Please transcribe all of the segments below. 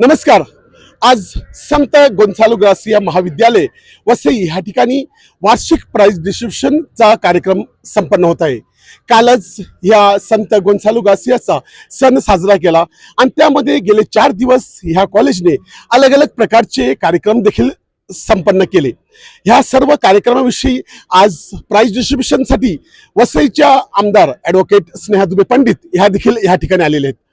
नमस्कार. आज संत Gonsalo gratia महाविद्यालय वसई ह्या ठिकाणी वार्षिक प्राईज डिस्ट्रीब्युशनचा कार्यक्रम संपन्न होत आहे. कालच ह्या संत गोन्सालो ग्रासियाचा सण साजरा केला. आणि त्यामध्ये गेले चार दिवस ह्या कॉलेजने अलग अलग प्रकारचे कार्यक्रम देखील संपन्न केले. ह्या सर्व कार्यक्रमाविषयी आज प्राईज डिस्ट्रीब्युशनसाठी वसईच्या आमदार ॲडव्होकेट स्नेहा दुबे पंडित ह्या देखील ह्या ठिकाणी आलेले आहेत.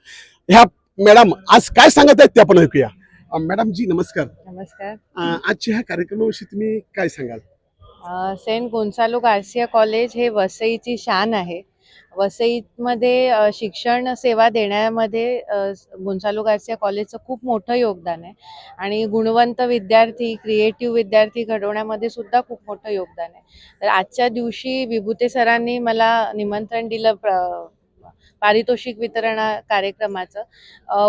ह्या मॅडम आज काय सांगत आहेत ते आपण ऐकूया. मॅडम जी नमस्कार. नमस्कार. अं, आजच्या ह्या कार्यक्रमाविषयी तुम्ही काय सांगाल? अ, सेंट गोन्सालो गार्सिया कॉलेज हे वसईची शान आहे. वसईमध्ये अ, शिक्षण सेवा देण्यामध्ये अ, गोन्सालो गार्सिया कॉलेजचं खूप मोठं योगदान आहे. आणि गुणवंत विद्यार्थी क्रिएटिव्ह विद्यार्थी घडवण्यामध्ये सुद्धा खूप मोठं योगदान आहे. तर आजच्या दिवशी विभूते सरांनी मला निमंत्रण दिलं प्र पारितोषिक वितरण कार्यक्रमाचं.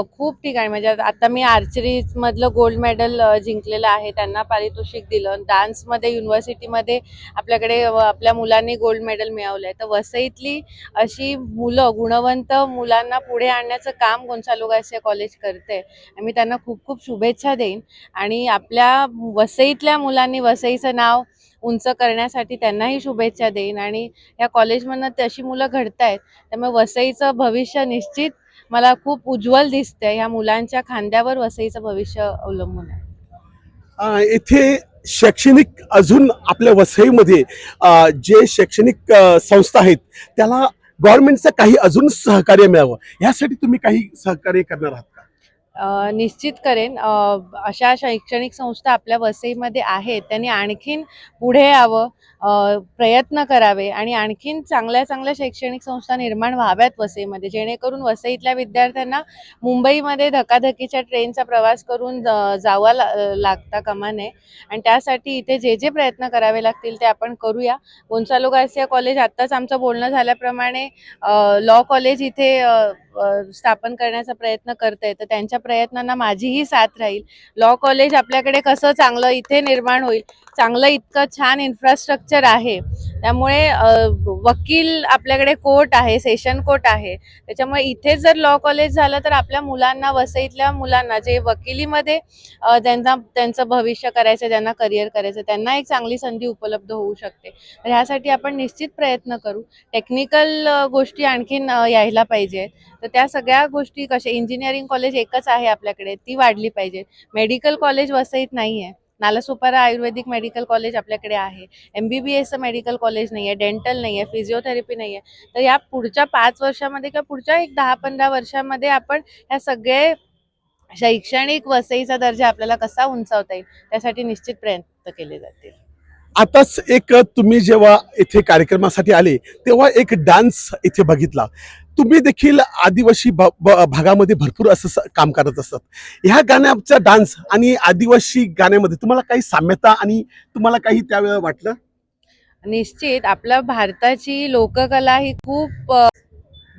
खूप ठिकाणी म्हणजे आता मी आर्चरीमधलं गोल्ड मेडल जिंकलेलं आहे. त्यांना पारितोषिक दिलं. डान्समध्ये युनिव्हर्सिटीमध्ये आपल्याकडे आपल्या मुलांनी गोल्ड मेडल मिळवलं आहे तर वसईतली अशी मुलं गुणवंत मुलांना पुढे आणण्याचं काम गोन्सालो कॉलेज करते. मी त्यांना खूप खूप शुभेच्छा देईन. आणि आपल्या वसईतल्या मुलांनी वसईचं नाव उंच करण्यासाठी त्यांनाही शुभेच्छा देईन. आणि या कॉलेजमधनं तशी मुलं घडत आहेत त्यामुळे वसईचं भविष्य निश्चित मला खूप उज्ज्वल दिसतंय. ह्या मुलांच्या खांद्यावर वसईचं भविष्य अवलंबून आहे. इथे शैक्षणिक अजून आपल्या वसईमध्ये जे शैक्षणिक संस्था आहेत त्याला गव्हर्नमेंटचं काही अजून सहकार्य मिळावं यासाठी तुम्ही काही सहकार्य करणार आहात? निश्चित करेन. अशा शैक्षणिक संस्था आपल्या वसईमध्ये आहेत त्यांनी आणखीन पुढे यावं प्रयत्न करावे आणि आणखीन चांगल्या चांगल्या शैक्षणिक संस्था निर्माण व्हाव्यात वसईमध्ये. जेणेकरून वसईतल्या विद्यार्थ्यांना मुंबईमध्ये धकाधकीच्या ट्रेनचा प्रवास करून जावा ला लागता कमा नये. आणि त्यासाठी इथे जे जे प्रयत्न करावे लागतील ते आपण करूया. गोन्सालो गार्सिया कॉलेज आत्ताच आमचं बोलणं झाल्याप्रमाणे लॉ कॉलेज इथे स्थापन करण्याचा प्रयत्न करते तर त्यांच्या प्रयत्नांना माझीही साथ राहील. लॉ कॉलेज आपल्याकडे कसं चांगलं इथे निर्माण होईल चांगलं इतकं छान इन्फ्रास्ट्रक्चर आहे. त्यामुळे वकील आपल्याकडे कोर्ट आहे सेशन कोर्ट आहे. त्याच्यामुळे इथे जर लॉ कॉलेज झालं तर आपल्या मुलांना वसईतल्या मुलांना जे वकिलीमध्ये त्यांना त्यांचं भविष्य करायचं ज्यांना करिअर करायचं त्यांना एक चांगली संधी उपलब्ध होऊ शकते. तर ह्यासाठी आपण निश्चित प्रयत्न करू. टेक्निकल गोष्टी आणखीन यायला पाहिजे तर त्या सगळ्या गोष्टी कशा इंजिनिअरिंग कॉलेज एकच आहे आपल्याकडे ती वाढली पाहिजे. मेडिकल कॉलेज वसईत नाही आहे नालासोपारा आयुर्वेदिक मेडिकल कॉलेज आपल्याकडे आहे. एम बी बी एसचं मेडिकल कॉलेज नाही आहे डेंटल नाही आहे फिजिओथेरपी नाही आहे तर या पुढच्या पाच वर्षामध्ये किंवा पुढच्या एक दहा पंधरा वर्षामध्ये आपण या सगळे शैक्षणिक वसईचा दर्जा आपल्याला कसा उंचावता येईल त्यासाठी निश्चित प्रयत्न केले जातील. आताच एक तुम्ही जेव्हा इथे कार्यक्रमासाठी आले तेव्हा एक डान्स इथे बघितला. तुम्ही देखील आदिवासी भागामध्ये भरपूर असं काम करत असतात. ह्या गाण्याचा डान्स आणि आदिवासी गाण्यामध्ये तुम्हाला काही साम्यता आणि तुम्हाला काही त्यावेळेला वाटलं? निश्चित. आपल्या भारताची लोककला ही खूप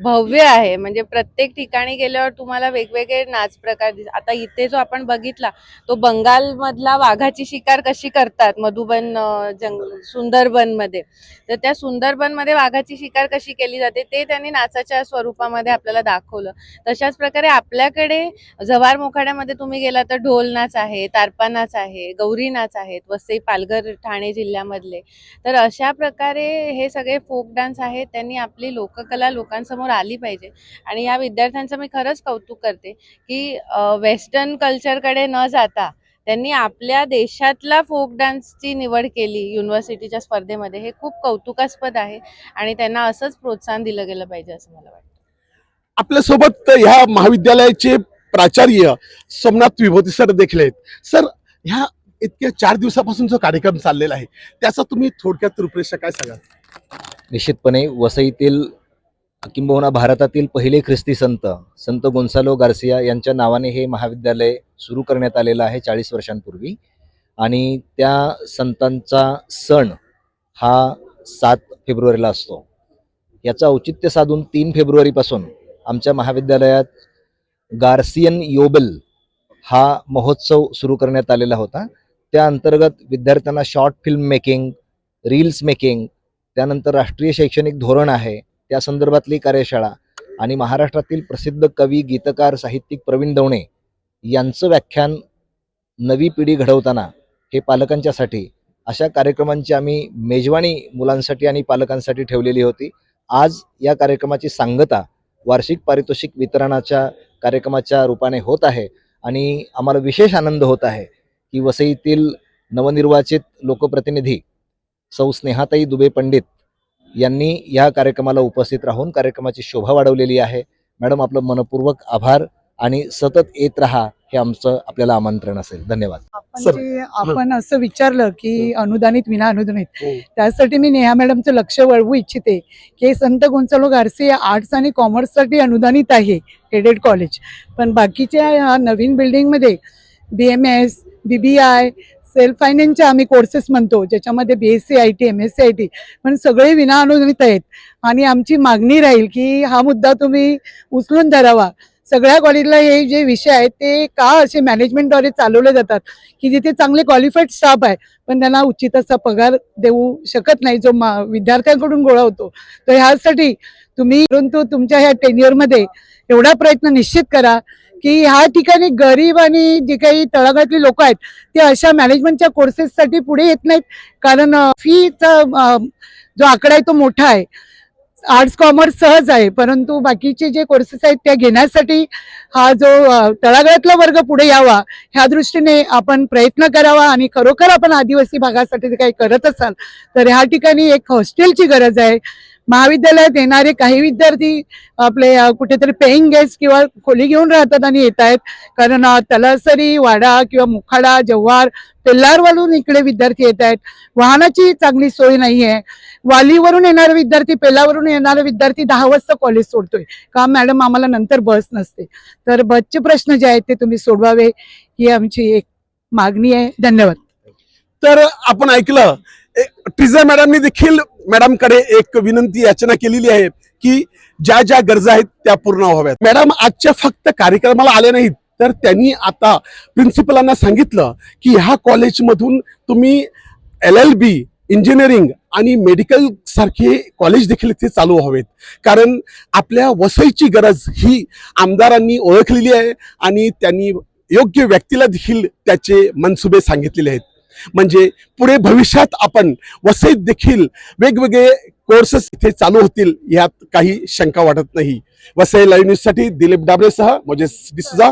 भव्य आहे. म्हणजे प्रत्येक ठिकाणी गेल्यावर तुम्हाला वेगवेगळे नाच प्रकार दिस आता इथे जो आपण बघितला तो बंगाल मधला वाघाची शिकार कशी करतात? मधुबन जंगल सुंदरबनमध्ये तर त्या सुंदरबनमध्ये वाघाची शिकार कशी केली जाते ते त्यांनी नाचाच्या स्वरूपामध्ये आपल्याला दाखवलं. तशाच प्रकारे आपल्याकडे जव्हार मोखाड्यामध्ये तुम्ही गेला तर ढोल नाच आहे तारपा नाच आहे गौरी नाच आहेत वसई पालघर ठाणे जिल्ह्यामधले. तर अशा प्रकारे हे सगळे फोक डान्स आहेत त्यांनी आपली लोककला लोकांसमोर आली पाहिजे. आणि या विद्यार्थ्यांचं मी खरंच कौतुक करते की वेस्टर्न कल्चरकडे न जाता त्यांनी आपल्या देशातला फोक डान्सची निवड केली युनिव्हर्सिटीच्या स्पर्धेमध्ये. हे खूप कौतुकास्पद आहे आणि त्यांना असंच प्रोत्साहन दिलं गेलं पाहिजे असं मला वाटतं. आपल्यासोबत ह्या महाविद्यालयाचे प्राचार्य सोमनाथ विभूती सर देखील आहेत. सर ह्या इतक्या चार दिवसापासून जो कार्यक्रम चाललेला आहे त्याचा तुम्ही थोडक्यात रूपरेषा काय सांगाल? निश्चितपणे वसईतील किंबहुना भारतातील पहिले ख्रिस्ती संत संत गोन्सालो गार्सिया यांच्या नावाने हे महाविद्यालय सुरू करण्यात आलेलं आहे चाळीस वर्षांपूर्वी. आणि त्या संतांचा सण हा सात फेब्रुवारीला असतो. याचं औचित्य साधून तीन फेब्रुवारीपासून आमच्या महाविद्यालयात गार्सियन योबल हा महोत्सव सुरू करण्यात आलेला होता. त्या अंतर्गत विद्यार्थ्यांना short film making reels making त्यानंतर राष्ट्रीय शैक्षणिक धोरण आहे. त्या संदर्भातली कार्यशाळा आणि महाराष्ट्रातील प्रसिद्ध कवी गीतकार साहित्यिक प्रवीण दवणे यांचं व्याख्यान नवी पिढी घडवताना हे पालकांच्यासाठी अशा कार्यक्रमांची आम्ही मेजवानी मुलांसाठी आणि पालकांसाठी ठेवलेली होती. आज या कार्यक्रमाची सांगता वार्षिक पारितोषिक वितरणाच्या कार्यक्रमाच्या रूपाने होत आहे आणि आम्हाला विशेष आनंद होत आहे की वसईतील नवनिर्वाचित लोकप्रतिनिधी सौ स्नेहाताई दुबे पंडित यांनी या कार्यक्रमाला उपस्थित राहून कार्यक्रमाची शोभा वाढवलेली आहे. मॅडम आपलं मनपूर्वक आभार आणि सतत येत राहा हे आमचं आपल्याला आमंत्रण असेल. धन्यवाद. आपण सर, जे आपण असं विचारलं की अनुदानित विना अनुदानित हो. त्यासाठी मी नेहा मॅडमचं लक्ष वळवू इच्छिते की संत गोंचालो गारसे आर्ट्स आणि कॉमर्ससाठी अनुदानित आहे एडेड कॉलेज. पण बाकीच्या नवीन बिल्डिंगमध्ये B M S B B I self फायनान्सचे आम्ही कोर्सेस म्हणतो ज्याच्यामध्ये B S C I T M S C I T पण सगळे विनाअनुदानित आहेत. आणि आमची मागणी राहील की हा मुद्दा तुम्ही उचलून धरावा. सगळ्या कॉलेजला हे जे विषय आहेत ते का असे मॅनेजमेंटद्वारे चालवले जातात? की जिथे चांगले क्वालिफाईड स्टाफ आहे पण त्यांना उचित असा पगार देऊ शकत नाही जो मा विद्यार्थ्यांकडून गोळा होतो. तर ह्यासाठी तुम्ही परंतु तुमच्या ह्या टेन्युअरमध्ये एवढा प्रयत्न निश्चित करा की ह्या ठिकाणी गरीब आणि जे काही तळागाळातली लोक आहेत ते अशा मॅनेजमेंटच्या कोर्सेससाठी पुढे येत नाहीत. कारण फीचा जो आकडा आहे तो मोठा आहे. आर्ट्स कॉमर्स सहज आहे परंतु बाकीचे जे कोर्सेस आहेत त्या घेण्यासाठी हा जो तळागाळातला वर्ग पुढे यावा ह्या दृष्टीने आपण प्रयत्न करावा आणि खरोखर आपण आदिवासी भागासाठी जर काही करत असाल तर ह्या ठिकाणी एक हॉस्टेलची गरज आहे. महाविद्यालयात येणारे काही विद्यार्थी आपले कुठेतरी पेईंग गेस्ट किंवा खोली घेऊन राहतात आणि येत आहेत. कारण तलासरी वाडा किंवा मुखाडा जव्हार पेल्लारवरून इकडे विद्यार्थी येत आहेत. वाहनाची चांगली सोय नाही आहे वालीवरून येणारे विद्यार्थी पेलावरून येणारे विद्यार्थी दहा वाजता कॉलेज सोडतोय. का मॅडम आम्हाला नंतर बस नसते. तर बसचे प्रश्न जे आहेत ते तुम्ही सोडवावे. ही आमची एक मागणी आहे. धन्यवाद. तर आपण ऐकलं टीजर मॅडमनी देखील मॅडमकडे एक विनंती याचना केलेली आहे की ज्या ज्या गरजा आहेत त्या पूर्ण व्हाव्यात. मॅडम आजच्या फक्त कार्यक्रमाला आले नाहीत तर त्यांनी आता प्रिन्सिपलांना सांगितलं की ह्या कॉलेजमधून तुम्ही एल एल बी इंजिनिअरिंग आणि मेडिकल सारखे कॉलेज देखील इथे चालू व्हावेत. कारण आपल्या वसईची गरज ही आमदारांनी ओळखलेली आहे आणि त्यांनी योग्य व्यक्तीला देखील त्याचे मनसुबे सांगितलेले आहेत. म्हणजे पुढे भविष्यात आपण वसईत देखील वेगवेगळे कोर्सेस इथे चालू होतील यात काही शंका वाटत नाही. वसई लाईव्ह न्यूजसाठी दिलीप डाबरेसह मोजेस डिसुजा.